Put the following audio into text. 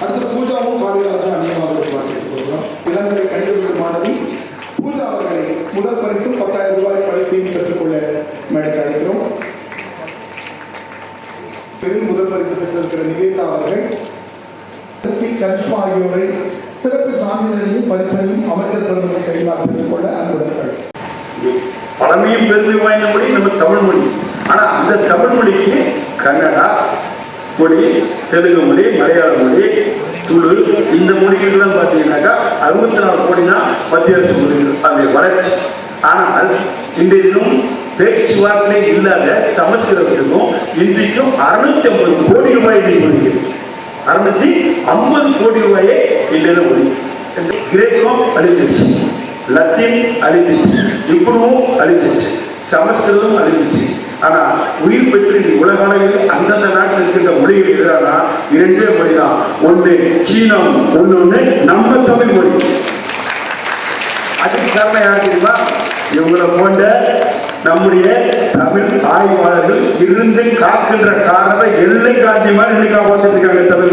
அடுத்து பூஜாவும் காளிராஜா அந்நியமாக கேட்டுக்கொள்கிறோம். இளநிலை கணிதவியல் மாணவி பூஜா அவர்களை முதல் பரிசு பத்தாயிரம் ரூபாய் பரிசையும் பெற்றுக்கொள்ள மேடைக்கு அழைக்கிறோம். பிரிவில் முதல் பரிசு பெற்றிருக்கிற நிவேதா அவர்கள் சி கரிஷ்மா ஆகியோரை சிறப்பு சான்றிதழையும் பரிசையும் அமைச்சர் பெருமக்கள் கைமாறு பெற்றுக்கொள்ள அன்புடன். பழமையும் பெருமை வாய்ந்த மொழி நம்ம தமிழ் மொழி. ஆனால் அந்த தமிழ் மொழிக்கு கன்னடா மொழி தெலுங்கு மொழி மலையாள மொழி துளு இந்த மொழிகள்லாம் பார்த்தீங்கன்னாக்கா அறுபத்தி நாலு கோடி தான் மத்திய அரசு மொழிகள். அதை வளர்ச்சி. ஆனால் இன்றையிலும் பேச்சுவார்த்தை இல்லாத சமஸ்கிருதத்துக்கும் இன்றைக்கும் அறுநூத்தி ஐம்பது கோடி ரூபாய் நிதி அறுநூத்தி ஐம்பது கோடி ரூபாயை இன்றைய மொழி. கிரேக்கம் அழிஞ்சிருச்சு. லத்தீன் அழிஞ்சிருச்சு. இப்ருவும் அழிஞ்சிருச்சு. சமஸ்கிருதம் அழிஞ்சிருச்சு. ஆனா உயிர் பெற்று உலக அளவில் அந்தந்த நாட்டில் இருக்கின்ற மொழிகள் எதிரானா? இரண்டே மொழி தான் ஒன்று சீனம் ஒன்று நம்ம தமிழ் மொழி. அதுக்கு காரணம் யார் தெரியுமா? இவங்களை போன்ற நம்முடைய தமிழ் ஆய்வாளர்கள் இருந்து காக்கின்ற காரணத்தை எல்லை காட்டி மாதிரி இன்னைக்கு காப்பாற்றிருக்காங்க தமிழ்